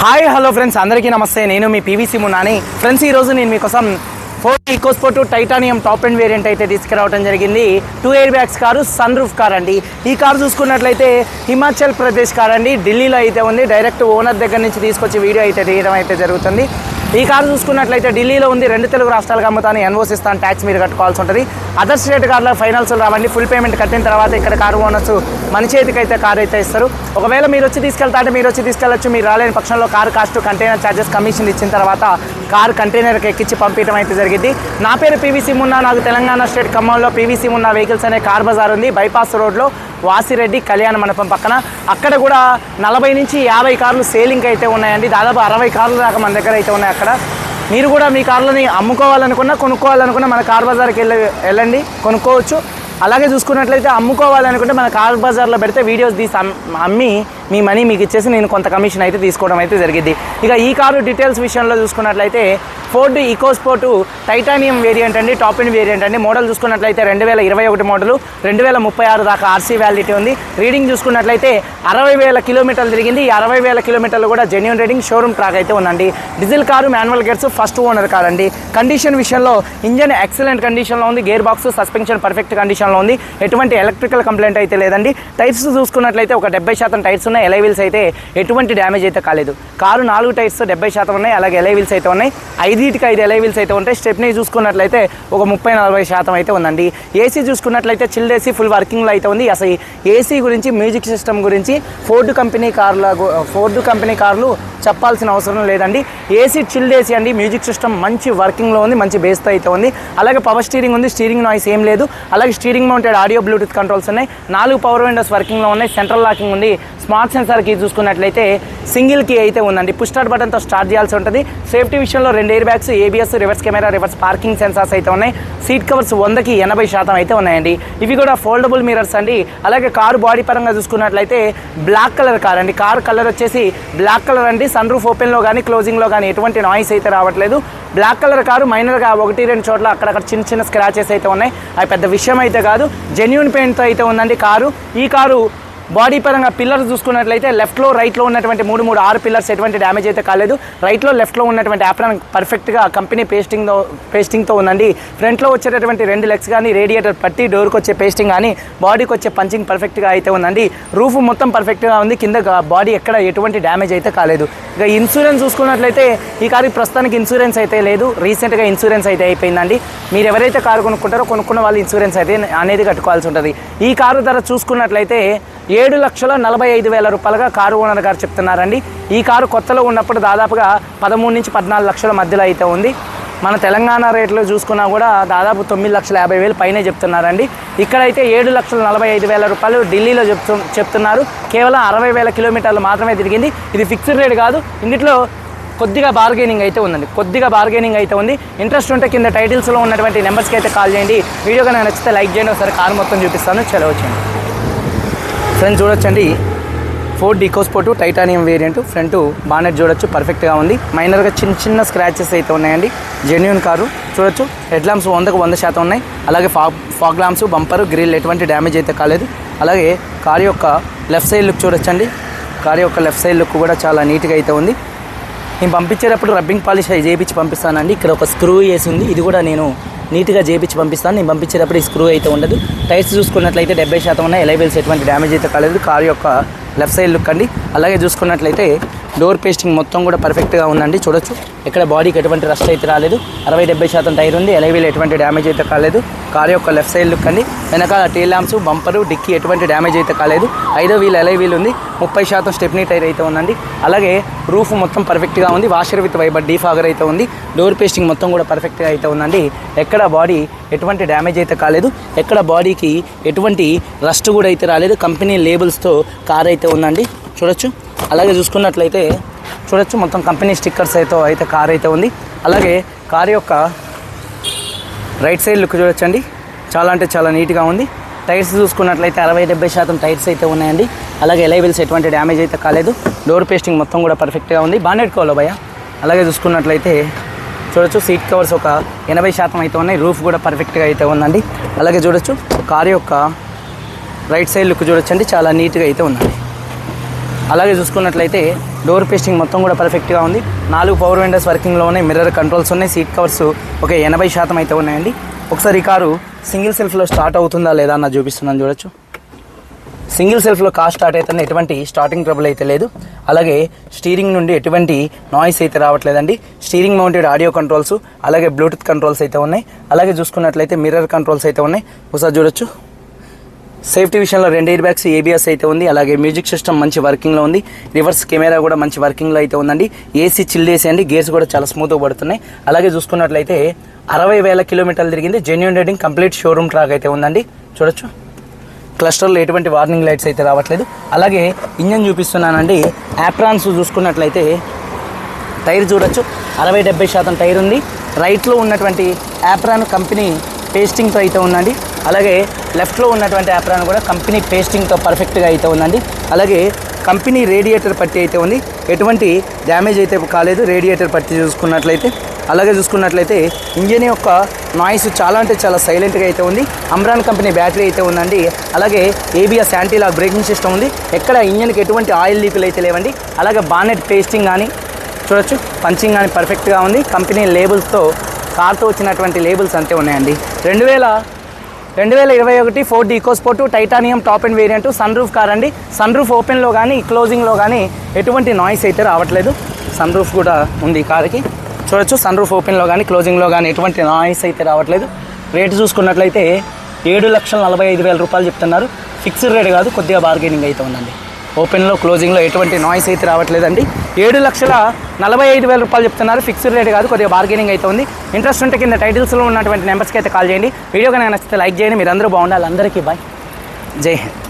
Hi hello friends. అందరికీ నమస్తే. నేను మీ పీవీసీ మున్నాని. ఫ్రెండ్స్ ఈరోజు నేను మీకోసం Ford EcoSport titanium top end variant అయితే తీసుకురావడం జరిగింది. Two air bags car sunroof car అండి. ఈ కారు చూసుకున్నట్లయితే హిమాచల్ ప్రదేశ్ కార్ అండి. ఢిల్లీలో అయితే ఉంది. డైరెక్ట్ ఓనర్ దగ్గర నుంచి తీసుకొచ్చి వీడియో అయితే తీయడం అయితే జరుగుతుంది. ఈ కారు చూసుకున్నట్లయితే ఢిల్లీలో ఉంది. రెండు తెలుగు రాష్ట్రాలకు అమ్ముతాను. ఎన్ఓసి ఇస్తాను ట్యాక్స్ మీరు కట్టుకోవాల్సి ఉంటుంది. అదర్ స్టేట్ కార్లో ఫైనల్స్ రావండి. ఫుల్ పేమెంట్ కట్టిన తర్వాత ఇక్కడ కారు ఓనర్స్ మన చేతికి అయితే కారు అయితే ఇస్తారు. ఒకవేళ మీరు వచ్చి తీసుకెళ్తా అంటే మీరు వచ్చి తీసుకెళ్ళచ్చు. మీరు రాలేని పక్షంలో car cost container charges commission ఇచ్చిన తర్వాత కార్ కంటైనర్కి ఎక్కించి పంపించడం అయితే జరిగింది. నా పేరు పీవీసీ మున్నా నాకు తెలంగాణ స్టేట్ ఖమ్మంలో పీవీసీ మున్నా వెహికల్స్ అనే కార్ బజార్ ఉంది. బైపాస్ రోడ్లో వాసిరెడ్డి కళ్యాణ మండపం పక్కన. అక్కడ కూడా నలభై నుంచి యాభై కార్లు సేలింగ్ అయితే ఉన్నాయండి. దాదాపు అరవై కార్లు దాకా మన దగ్గర అయితే ఉన్నాయి అక్కడ. మీరు కూడా మీ కార్లని అమ్ముకోవాలనుకున్నా కొనుక్కోవాలనుకున్నా మన కార్ బజార్కి వెళ్ళి వెళ్ళండి కొనుక్కోవచ్చు. అలాగే చూసుకున్నట్లయితే అమ్ముకోవాలనుకుంటే మన కార్ బజార్లో పెడితే వీడియోస్ తీసి అమ్మి మీ మనీ మీకు ఇచ్చేసి నేను కొంత కమిషన్ అయితే తీసుకోవడం అయితే జరిగింది. ఇక ఈ కారు డీటెయిల్స్ విషయంలో చూసుకున్నట్లయితే ఫోర్డ్ ఈకోస్పోర్ట్ టైటానియం వేరియంట్ అండి టాప్ ఇన్ వేరియంట్ అండి. మోడల్ చూసుకున్నట్లయితే రెండు వేల ఇరవై ఒకటి మోడల్ రెండు వేల ముప్పై ఆరు దాకా ఆర్సీ వ్యాలిడిటీ ఉంది. రీడింగ్ చూసుకున్నట్లయితే అరవై వేల కిలోమీటర్లు తిరిగింది. ఈ అరవై వేల కిలోమీటర్లు కూడా జెన్యున్ రీడింగ్ షోరూమ్ ట్రాక్ అయితే ఉందండి. Diesel car manual gears first owner car అండి కండిషన్ విషయంలో ఇంజన్ ఎక్సలెంట్ కండిషన్లో ఉంది. గేర్ బాక్స్ సస్పెన్షన్ పర్ఫెక్ట్ కండిషన్లో ఉంది. ఎటువంటి ఎలక్ట్రికల్ కంప్లైంట్ అయితే లేదండి. టైర్స్ చూసుకున్నట్లయితే ఒక డెబ్బై శాతం టైర్స్ ఉన్నాయి. ఎలై వీల్స్ అయితే ఎటువంటి డ్యామేజ్ అయితే కాలేదు. కారు నాలుగు టైర్స్ డెబ్బై శాతం ఉన్నాయి అలాగే ఎలై వీల్స్ అయితే ఉన్నాయి. ఐదుటికి ఐదు ఎలై వీల్స్ అయితే ఉంటాయి. స్టెప్నీ చూసుకున్నట్లయితే ఒక ముప్పై నలభై శాతం అయితే ఉందండి. ఏసీ చూసుకున్నట్లయితే చిల్డ్ ఏసీ ఫుల్ వర్కింగ్లో అయితే ఉంది. అసలు ఏసీ గురించి మ్యూజిక్ సిస్టమ్ గురించి ఫోర్డ్ కంపెనీ కార్ల ఫోర్డ్ కంపెనీ కార్లు చెప్పాల్సిన అవసరం లేదండి. ఏసీ చిల్డ్ ఏసీ అండి. మ్యూజిక్ సిస్టమ్ మంచి వర్కింగ్లో ఉంది మంచి బేస్తో అయితే ఉంది. అలాగే పవర్ స్టీరింగ్ ఉంది స్టీరింగ్ నాయిస్ ఏం లేదు. అలాగే steering mounted audio bluetooth controls ఉన్నాయి. నాలుగు పవర్ విండోస్ వర్కింగ్లో ఉన్నాయి. సెంట్రల్ లాకింగ్ ఉంది. స్మార్ట్ సెన్సార్ కీ చూసుకున్నట్లయితే సింగిల్ కీ అయితే ఉందండి. పుష్ స్టార్ట్ బటన్తో స్టార్ట్ చేయాల్సి ఉంటుంది. సేఫ్టీ విషయంలో రెండు air bags ABS reverse camera reverse parking sensors అయితే ఉన్నాయి. సీట్ కవర్స్ వందకి ఎనభై శాతం అయితే ఉన్నాయండి. ఇవి కూడా ఫోల్డబుల్ మిరర్స్ అండి. అలాగే కారు బాడీ పరంగా చూసుకున్నట్లయితే బ్లాక్ కలర్ కార్ అండి. కార్ కలర్ వచ్చేసి బ్లాక్ కలర్ అండి. సన్ రూఫ్ ఓపెన్లో కానీ క్లోజింగ్లో కానీ ఎటువంటి నాయిస్ అయితే రావట్లేదు. బ్లాక్ కలర్ కారు మైనర్గా ఒకటి రెండు చోట్ల అక్కడక్కడ చిన్న చిన్న స్క్రాచెస్ అయితే ఉన్నాయి. అవి పెద్ద విషయం అయితే కాదు. జెన్యున్ పెయింట్తో అయితే ఉందండి కారు. ఈ కారు బాడీ పరంగా పిల్లర్స్ చూసుకున్నట్లయితే లెఫ్ట్లో రైట్లో ఉన్నటువంటి మూడు మూడు ఆరు పిల్లర్స్ ఎటువంటి డ్యామేజ్ అయితే కాలేదు. రైట్లో లెఫ్ట్లో ఉన్నటువంటి యాప్రాన్ పర్ఫెక్ట్గా కంపెనీ పేస్టింగ్తో పేస్టింగ్తో ఉందండి. ఫ్రంట్లో వచ్చేటటువంటి రెండు లెగ్స్ కానీ రేడియేటర్ పట్టి డోర్కి వచ్చే పేస్టింగ్ కానీ బాడీకి వచ్చే పంచింగ్ పర్ఫెక్ట్గా అయితే ఉందండి. రూఫ్ మొత్తం పర్ఫెక్ట్గా ఉంది. కింద బాడీ ఎక్కడ ఎటువంటి డ్యామేజ్ అయితే కాలేదు. ఇక ఇన్సూరెన్స్ చూసుకున్నట్లయితే ఈ కారుకి ప్రస్తుతానికి ఇన్సూరెన్స్ అయితే లేదు. రీసెంట్గా ఇన్సూరెన్స్ అయితే అయిపోయిందండి. మీరు ఎవరైతే కారు కొనుక్కుంటారో కొనుక్కున్న వాళ్ళు ఇన్సూరెన్స్ అయితే అనేది కట్టుకోవాల్సి ఉంటుంది. ఈ కారు ధర చూసుకున్నట్లయితే ఏడు లక్షల నలభై ఐదు వేల రూపాయలుగా కారు ఓనర్ గారు చెప్తున్నారండి. ఈ కారు కొత్తలో ఉన్నప్పుడు దాదాపుగా పదమూడు నుంచి పద్నాలుగు లక్షల మధ్యలో అయితే ఉంది. మన తెలంగాణ రేట్లో చూసుకున్నా కూడా దాదాపు తొమ్మిది లక్షల యాభై వేలు పైనే చెప్తున్నారండి. ఇక్కడైతే ఏడు లక్షల నలభై ఐదు వేల రూపాయలు ఢిల్లీలో చెప్తు చెప్తున్నారు. కేవలం అరవై వేల కిలోమీటర్లు మాత్రమే తిరిగింది. ఇది ఫిక్స్డ్ రేట్ కాదు. ఇందులో కొద్దిగా బార్గెనింగ్ అయితే ఉందండి. కొద్దిగా బార్గెనింగ్ అయితే ఉంది. ఇంట్రెస్ట్ ఉంటే కింద టైటిల్స్లో ఉన్నటువంటి నెంబర్స్కి అయితే కాల్ చేయండి. వీడియో కనుక నచ్చితే లైక్ చేయండి. ఒకసారి కారు మొత్తం చూపిస్తాను. చదవచ్చండి ఫ్రెండ్స్ చూడొచ్చండి. Ford EcoSport titanium variant front bonnet చూడొచ్చు పర్ఫెక్ట్గా ఉంది. మైనర్గా చిన్న చిన్న స్క్రాచెస్ అయితే ఉన్నాయండి. జెన్యున్ కారు చూడొచ్చు. హెడ్ ల్యాంప్స్ వందకు వంద శాతం ఉన్నాయి. అలాగే fog fog lamps bumper grill ఎటువంటి డ్యామేజ్ అయితే కాలేదు. అలాగే కారు యొక్క లెఫ్ట్ సైడ్ లుక్ చూడొచ్చండి. కారు యొక్క లెఫ్ట్ సైడ్ లుక్ కూడా చాలా నీట్గా అయితే ఉంది. నేను పంపించేటప్పుడు రబ్బింగ్ పాలిష్ చేయించి పంపిస్తానండి. ఇక్కడ ఒక స్క్రూ వేసి ఉంది. ఇది కూడా నేను నీట్గా చేయించి పంపిస్తాను. నేను పంపించేటప్పుడు ఈ స్క్రూ అయితే ఉండదు. టైర్స్ చూసుకున్నట్లయితే డెబ్బై శాతం ఉన్నాయి. ఎలైబెల్స్ ఎటువంటి డ్యామేజ్ అయితే కాలేదు. కారు యొక్క లెఫ్ట్ సైడ్ లుక్ అండి. అలాగే చూసుకున్నట్లయితే డోర్ పేస్టింగ్ మొత్తం కూడా పర్ఫెక్ట్గా ఉందండి చూడొచ్చు. ఇక్కడ బాడీకి ఎటువంటి రస్ట్ అయితే రాలేదు. అరవై డెబ్బై శాతం టైర్ ఉంది ఎలైవీలు ఎటువంటి డ్యామేజ్ అయితే కాలేదు. కారు యొక్క లెఫ్ట్ సైడ్ లుక్ అండి. వెనకాల టేల్ ల్యాంప్స్ బంపరు డిక్కీ ఎటువంటి డ్యామేజ్ అయితే కాలేదు. ఐదో వీల్ ఎలై వీల్ ఉంది. ముప్పై శాతం స్టెప్నీ టైర్ అయితే ఉందండి. అలాగే రూఫ్ మొత్తం పర్ఫెక్ట్గా ఉంది. వాషర్ విత్ వైబర్ డీఫాగర్ అయితే ఉంది. డోర్ పేస్టింగ్ మొత్తం కూడా పర్ఫెక్ట్గా అయితే ఉందండి. ఎక్కడ బాడీ ఎటువంటి డ్యామేజ్ అయితే కాలేదు. ఎక్కడ బాడీకి ఎటువంటి రస్ట్ కూడా అయితే రాలేదు. కంపెనీ లేబుల్స్తో కార్ అయితే ఉందండి. చూడొచ్చు. అలాగే చూసుకున్నట్లయితే చూడొచ్చు మొత్తం కంపెనీ స్టిక్కర్స్ అయితే అయితే కార్ అయితే ఉంది. అలాగే కార్ యొక్క రైట్ సైడ్ లుక్ చూడొచ్చండి. చాలా అంటే చాలా నీట్గా ఉంది. టైర్స్ చూసుకున్నట్లయితే అరవై డెబ్బై శాతం టైర్స్ అయితే ఉన్నాయండి. అలాగే ఎలైబిల్స్ ఎటువంటి డ్యామేజ్ అయితే కాలేదు. డోర్ పేస్టింగ్ మొత్తం కూడా పర్ఫెక్ట్గా ఉంది. బానెట్ కోలో భయ అలాగే చూసుకున్నట్లయితే చూడొచ్చు సీట్ కవర్స్ ఒక ఎనభై శాతం అయితే ఉన్నాయి. రూఫ్ కూడా పర్ఫెక్ట్గా అయితే ఉందండి. అలాగే చూడొచ్చు కార్ యొక్క రైట్ సైడ్ లుక్ చూడొచ్చండి. చాలా నీట్గా అయితే ఉందండి. అలాగే చూసుకున్నట్లయితే డోర్ పేస్టింగ్ మొత్తం కూడా పర్ఫెక్ట్గా ఉంది. నాలుగు పవర్ విండోస్ వర్కింగ్లో ఉన్నాయి మిర్రర్ కంట్రోల్స్ ఉన్నాయి సీట్ కవర్స్ ఒక ఎనభై శాతం అయితే ఉన్నాయండి. ఒకసారి ఈ కారు సింగిల్ సెల్ఫ్లో స్టార్ట్ అవుతుందా లేదా అన్న చూపిస్తున్నాను చూడొచ్చు. సింగిల్ సెల్ఫ్లో కార్ స్టార్ట్ అవుతుంది ఎటువంటి స్టార్టింగ్ ట్రబుల్ అయితే లేదు. అలాగే స్టీరింగ్ నుండి ఎటువంటి నాయిస్ అయితే రావట్లేదండి. స్టీరింగ్ మౌంటెడ్ ఆడియో కంట్రోల్స్ అలాగే బ్లూటూత్ కంట్రోల్స్ అయితే ఉన్నాయి. అలాగే చూసుకున్నట్లయితే మిర్రర్ కంట్రోల్స్ అయితే ఉన్నాయి. ఒకసారి చూడొచ్చు. సేఫ్టీ విషయంలో రెండు ఎయిర్ బ్యాగ్స్ ఏబిఎస్ అయితే ఉంది. అలాగే మ్యూజిక్ సిస్టమ్ మంచి వర్కింగ్లో ఉంది. రివర్స్ కెమెరా కూడా మంచి వర్కింగ్లో అయితే ఉందండి. ఏసీ చిల్డ్ ఏసీ అండి గేర్స్ కూడా చాలా స్మూత్గా పడుతున్నాయి. అలాగే చూసుకున్నట్లయితే అరవై వేల కిలోమీటర్లు తిరిగింది. Genuine rating complete showroom track అయితే ఉందండి. చూడొచ్చు. క్లస్టర్లో ఎటువంటి వార్నింగ్ లైట్స్ అయితే రావట్లేదు. అలాగే ఇంజన్ చూపిస్తున్నానండి. యాప్రాన్స్ చూసుకున్నట్లయితే టైర్ చూడొచ్చు. అరవై డెబ్బై శాతం టైర్ ఉంది. రైట్లో ఉన్నటువంటి యాప్రాన్ కంపెనీ పేస్టింగ్తో అయితే ఉందండి. అలాగే లెఫ్ట్లో ఉన్నటువంటి యాప్రాన్ కూడా కంపెనీ పేస్టింగ్తో పర్ఫెక్ట్గా అయితే ఉందండి. అలాగే కంపెనీ రేడియేటర్ పట్టి అయితే ఉంది. ఎటువంటి డ్యామేజ్ అయితే కాలేదు. రేడియేటర్ పట్టి చూసుకున్నట్లయితే. అలాగే చూసుకున్నట్లయితే ఇంజిన్ యొక్క నాయిస్ చాలా అంటే చాలా సైలెంట్గా అయితే ఉంది. అమ్రాన్ కంపెనీ బ్యాటరీ అయితే ఉందండి. అలాగే ఏబిఎస్ యాంటీలాక్ బ్రేకింగ్ సిస్టమ్ ఉంది. ఎక్కడ ఇంజిన్కి ఎటువంటి ఆయిల్ లీకులు అయితే లేవండి. అలాగే బానెట్ పేస్టింగ్ కానీ చూడొచ్చు. పంచింగ్ కానీ పర్ఫెక్ట్గా ఉంది. కంపెనీ లేబుల్స్తో కార్తో వచ్చినటువంటి లేబుల్స్ అంతే ఉన్నాయండి. రెండు వేల రెండు వేల ఇరవై ఒకటి Ford EcoSport titanium top end variant sunroof car అండి సన్ రూఫ్ ఓపెన్లో కానీ క్లోజింగ్లో కానీ ఎటువంటి నాయిస్ అయితే రావట్లేదు. సన్ రూఫ్ కూడా ఉంది ఈ కార్కి చూడొచ్చు సన్ రూఫ్ ఓపెన్లో కానీ క్లోజింగ్లో కానీ ఎటువంటి నాయిస్ అయితే రావట్లేదు. రేటు చూసుకున్నట్లయితే ఏడు లక్షల నలభై ఐదు వేల రూపాయలు చెప్తున్నారు. ఫిక్స్డ్ రేట్ కాదు కొద్దిగా బార్గెనింగ్ అయితే ఉందండి. ఓపెన్లో క్లోజింగ్లో ఎటువంటి నాయిస్ అయితే రావట్లేదండి. ఏడు లక్షల నలభై ఐదు వేల రూపాయలు చెప్తున్నారు. ఫిక్స్డ్ రేట్ కాదు కొద్దిగా బార్గెనింగ్ అయితే ఉంది. ఇంట్రెస్ట్ ఉంటే కింద టైటిల్స్లో ఉన్నటువంటి నెంబర్స్కి అయితే కాల్ చేయండి. వీడియో కనుక నచ్చితే లైక్ చేయండి. మీరు అందరూ బాగుండాలి. అందరికీ బాయ్ జై హింద్.